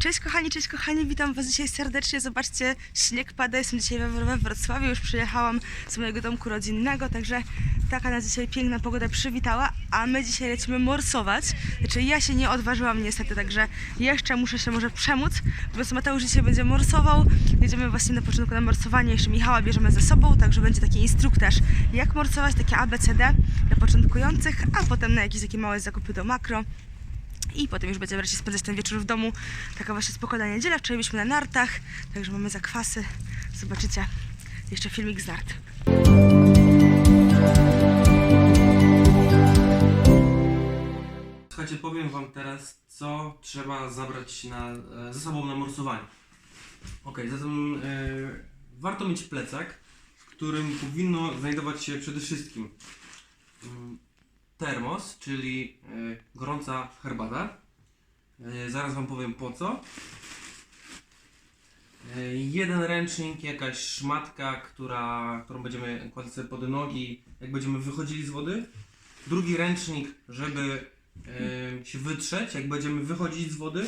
Cześć kochani, cześć kochani, witam was dzisiaj serdecznie. Zobaczcie, śnieg pada, jestem dzisiaj we, Wrocławiu, już przyjechałam z mojego domku rodzinnego, także taka nas dzisiaj piękna pogoda przywitała, a my dzisiaj lecimy morsować. Znaczy ja się nie odważyłam niestety, także jeszcze muszę się może przemóc, bo Mateusz dzisiaj będzie morsował. Jedziemy właśnie na początku na morsowanie, jeszcze Michała bierzemy ze sobą, także będzie taki instruktaż, jak morsować, takie ABCD dla początkujących, a potem na jakieś takie małe zakupy do makro. I potem już będziemy wreszcie spędzać ten wieczór w domu. Taka właśnie spokojna niedziela. Wczoraj byliśmy na nartach, także mamy zakwasy. Zobaczycie jeszcze filmik z nart. Słuchajcie, powiem wam teraz, co trzeba zabrać na, e, ze sobą na morsowanie. Ok, zatem e, warto mieć plecak, w którym powinno znajdować się przede wszystkim mm, termos, czyli e, gorąca herbata. E, zaraz wam powiem po co. E, jeden ręcznik, jakaś szmatka, która, którą będziemy kładli sobie pod nogi, jak będziemy wychodzili z wody. Drugi ręcznik, żeby się wytrzeć, jak będziemy wychodzić z wody.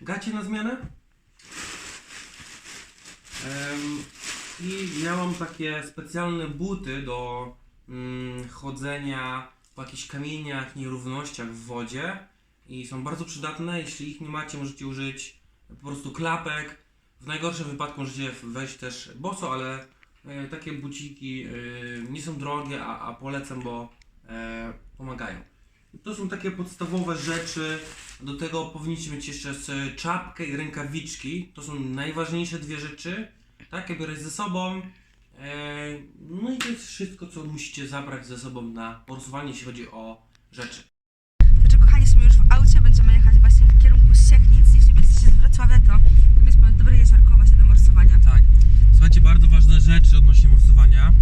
Gacie na zmianę. I ja mam takie specjalne buty do mm, chodzenia po jakichś kamieniach, nierównościach w wodzie. I są bardzo przydatne. Jeśli ich nie macie, możecie użyć po prostu klapek. W najgorszym wypadku możecie wejść też boso, ale e, takie buciki e, nie są drogie, a, polecam, bo e, pomagają. To są takie podstawowe rzeczy. Do tego powinniście mieć jeszcze czapkę i rękawiczki. To są najważniejsze dwie rzeczy. Tak, ja biorę ze sobą. To jest wszystko, co musicie zabrać ze sobą na morsowanie, jeśli chodzi o rzeczy. Także kochani, jesteśmy już w aucie. Będziemy jechać właśnie w kierunku Siechnic. Jeśli jesteście z Wrocławia, to tam jest ponad dobre jeziorko właśnie do morsowania. Tak. Słuchajcie, bardzo ważne rzeczy odnośnie morsowania.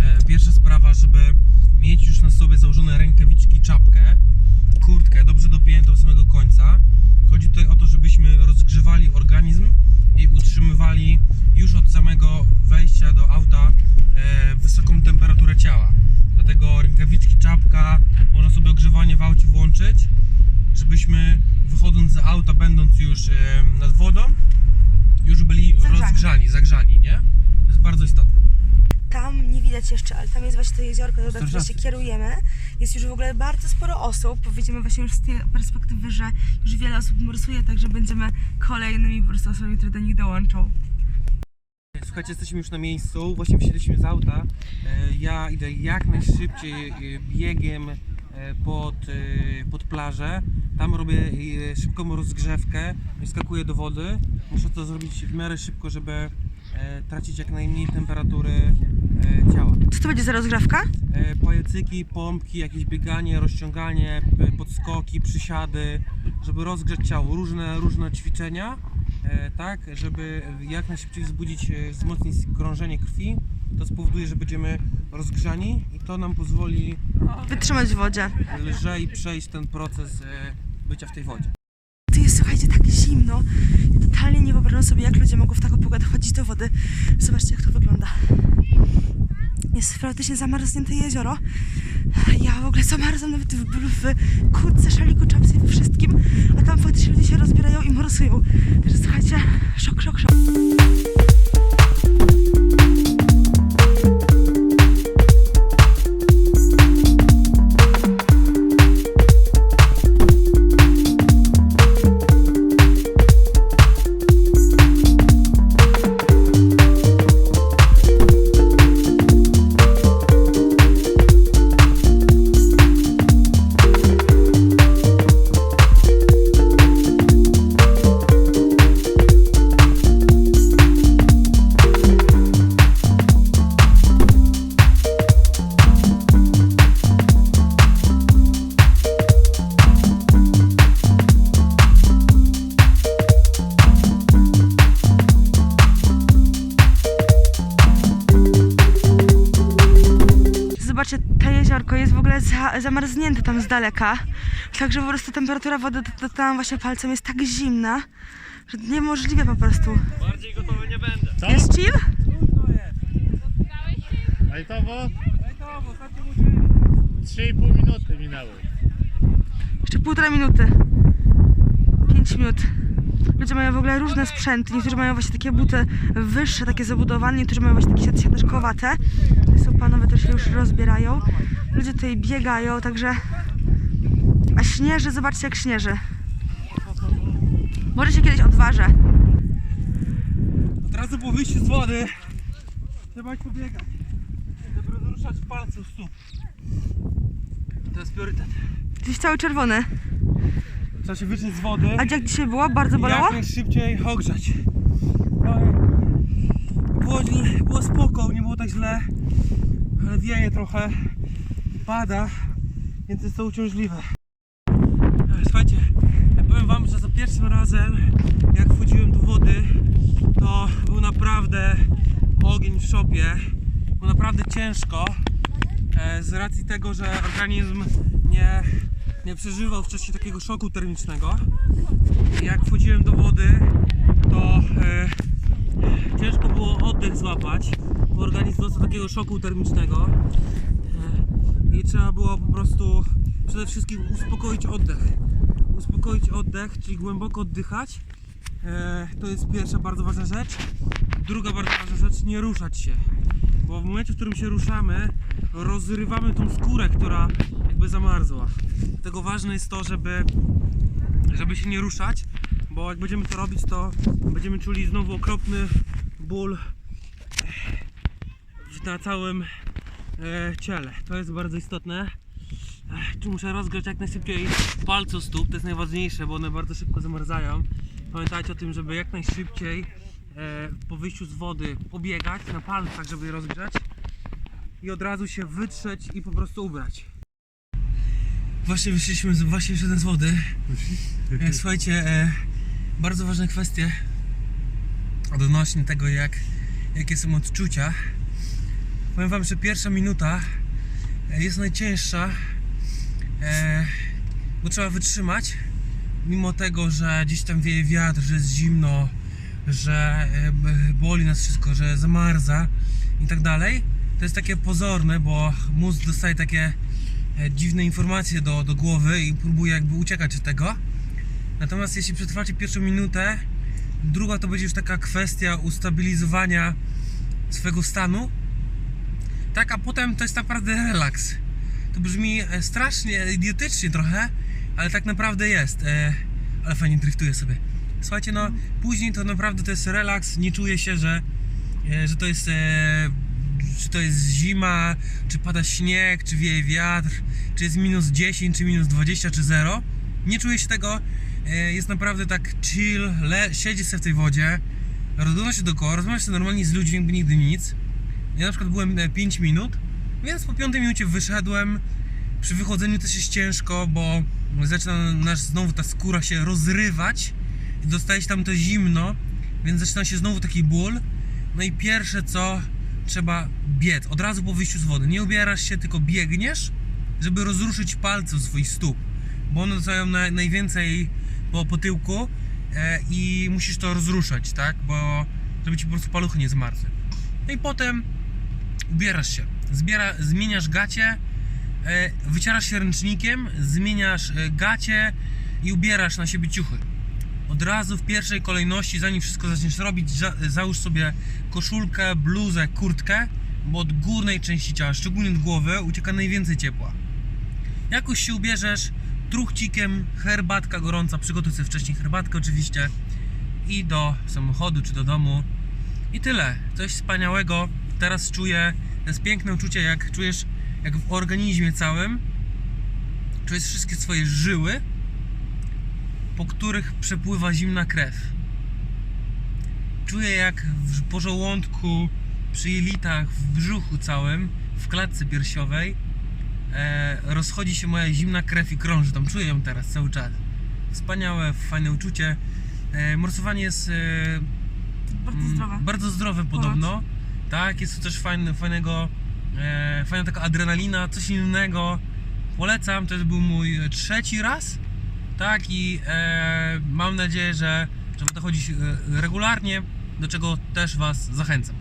E, pierwsza sprawa, żeby mieć już na sobie założone rękawiczki, czapkę, kurtkę dobrze dopiętą do samego końca. Chodzi tutaj o to, żebyśmy rozgrzewali organizm i utrzymywali już od samego wejścia do auta e, wysoką temperaturę ciała. Dlatego rękawiczki, czapka, można sobie ogrzewanie w aucie włączyć, żebyśmy auta, będąc już nad wodą, już byli Zagrzani. rozgrzani, zagrzani, nie? To jest bardzo istotne. Tam nie widać jeszcze, ale tam jest właśnie to jeziorko, do którego się kierujemy. Jest już w ogóle bardzo sporo osób. Widzimy właśnie już z tej perspektywy, że już wiele osób morsuje, także będziemy kolejnymi po prostu osobami, które do nich dołączą. Słuchajcie, jesteśmy już na miejscu, właśnie wsiedliśmy z auta. E, Ja idę jak najszybciej e, biegiem e, pod, pod plażę. Tam robię e, szybką rozgrzewkę i skakuję do wody. Muszę to zrobić w miarę szybko, żeby e, tracić jak najmniej temperatury e, ciała. Co to będzie za rozgrzewka? E, pajacyki, pompki, jakieś bieganie, rozciąganie, podskoki, przysiady, żeby rozgrzać ciało, różne, różne ćwiczenia, e, tak, żeby jak najszybciej wzbudzić, e, wzmocnić krążenie krwi. To spowoduje, że będziemy rozgrzani i to nam pozwoli Wytrzymać w wodzie. lżej przejść ten proces e, bycia w tej wodzie. Tu jest, słuchajcie, tak zimno. Ja totalnie nie wyobrażam sobie, jak ludzie mogą w taką pogodę chodzić do wody. Zobaczcie, jak to wygląda. Jest praktycznie zamarznięte jezioro. Ja w ogóle zamarzam nawet w, w, kurtce, szaliku, czapce i wszystkim. A tam faktycznie ludzie się rozbierają i morsują. Jeziorko jest w ogóle za, zamarznięte tam z daleka. Także po prostu temperatura wody tam właśnie palcem jest tak zimna, że niemożliwe po prostu. Bardziej gotowy nie będę. Co? Jest chill? Lajtowo? 3,5 minuty minęły. Jeszcze półtora minuty. Pięć minut. ludzie mają w ogóle różne sprzęty. Niektórzy mają właśnie takie buty wyższe, takie zabudowane, niektórzy mają właśnie takie siat- siateczkowate. To są panowie, też się już rozbierają. Ludzie tutaj biegają, także... A śnieży, zobaczcie jak śnieży. Może się kiedyś odważę. Od razu po wyjściu z wody trzeba pobiegać, żeby rozruszać palce stóp. To jest priorytet. Jesteś cały czerwony. Trzeba się wyczyć z wody A jak dzisiaj było? Bardzo bolało? jak najszybciej ogrzać. Było, było spoko, nie było tak źle, ale wieje trochę, pada, więc jest to uciążliwe. E, Słuchajcie, ja powiem wam, że za pierwszym razem jak wchodziłem do wody, to był naprawdę ogień w szopie. Było naprawdę ciężko e, z racji tego, że organizm nie, nie przeżywał wcześniej takiego szoku termicznego. Jak wchodziłem do wody, to e, ciężko było oddech złapać, bo organizm dostał takiego szoku termicznego. I trzeba było po prostu przede wszystkim uspokoić oddech. Uspokoić oddech, czyli głęboko oddychać. E, to jest pierwsza bardzo ważna rzecz. Druga bardzo ważna rzecz, nie ruszać się. Bo w momencie, w którym się ruszamy, rozrywamy tą skórę, która jakby zamarzła. Dlatego ważne jest to, żeby, żeby się nie ruszać, bo jak będziemy to robić, to będziemy czuli znowu okropny ból na całym ciele. To jest bardzo istotne. Ech, Tu muszę rozgrzać jak najszybciej palce stóp, to jest najważniejsze, bo one bardzo szybko zamarzają. Pamiętajcie o tym, żeby jak najszybciej e, po wyjściu z wody pobiegać na palcach, żeby je rozgrzać i od razu się wytrzeć i po prostu ubrać. Właśnie wyszliśmy, z, właśnie wyszedłem z wody. E, słuchajcie, e, bardzo ważne kwestie odnośnie tego, jak, jakie są odczucia. Powiem wam, że pierwsza minuta e, jest najcięższa, e, bo trzeba wytrzymać, mimo tego, że gdzieś tam wieje wiatr, że jest zimno, że e, boli nas wszystko, że zamarza i tak dalej. To jest takie pozorne, bo mózg dostaje takie dziwne informacje do, do głowy i próbuje jakby uciekać od tego. Natomiast jeśli przetrwacie pierwszą minutę, druga to będzie już taka kwestia ustabilizowania swojego stanu. Tak, a potem to jest naprawdę relaks. To brzmi e, strasznie, idiotycznie trochę, ale tak naprawdę jest. E, ale fajnie driftuje sobie. Słuchajcie, no później to naprawdę to jest relaks, nie czuję się, że, e, że to jest czy to jest zima, czy pada śnieg, czy wieje wiatr, czy jest minus 10, czy minus 20, czy 0. Nie czuję się tego, jest naprawdę tak chill, le, siedzi sobie w tej wodzie, rozgląda się dookoła, rozmawia się normalnie z ludźmi, nigdy nic. Ja na przykład byłem e, 5 minut, więc po 5 minucie wyszedłem. Przy wychodzeniu też jest ciężko, bo zaczyna nasz znowu ta skóra się rozrywać i dostaje się tam to zimno, więc zaczyna się znowu taki ból. No i pierwsze co trzeba biec, od razu po wyjściu z wody. Nie ubierasz się, tylko biegniesz, żeby rozruszyć palce swoich stóp, bo one dostają na, najwięcej po, po tyłku e, i musisz to rozruszać, tak? Bo żeby ci po prostu paluchy nie zmarzły. No i potem ubierasz się, zbiera, zmieniasz gacie, e, wycierasz się ręcznikiem, zmieniasz e, gacie i ubierasz na siebie ciuchy. Od razu w pierwszej kolejności, zanim wszystko zaczniesz robić, za, załóż sobie koszulkę, bluzę, kurtkę, bo od górnej części ciała, szczególnie od głowy, ucieka najwięcej ciepła. Jakoś się ubierzesz truchcikiem, herbatka gorąca, przygotuj sobie wcześniej herbatkę oczywiście i do samochodu czy do domu i tyle. Coś wspaniałego. Teraz czuję, to jest piękne uczucie, jak czujesz, jak w organizmie całym czujesz wszystkie swoje żyły, po których przepływa zimna krew. Czuję jak w pożołądku, przy jelitach, w brzuchu całym, w klatce piersiowej e, rozchodzi się moja zimna krew i krąży tam. Czuję ją teraz cały czas. Wspaniałe, fajne uczucie. E, morsowanie jest e, Bardzo Mm, zdrowe. Bardzo zdrowe podobno. Tak, jest to też fajne, fajnego, e, fajna taka adrenalina, coś innego. Polecam, to już był mój trzeci raz. Tak, i e, mam nadzieję, że, że będę chodzić e, regularnie, do czego też Was zachęcam.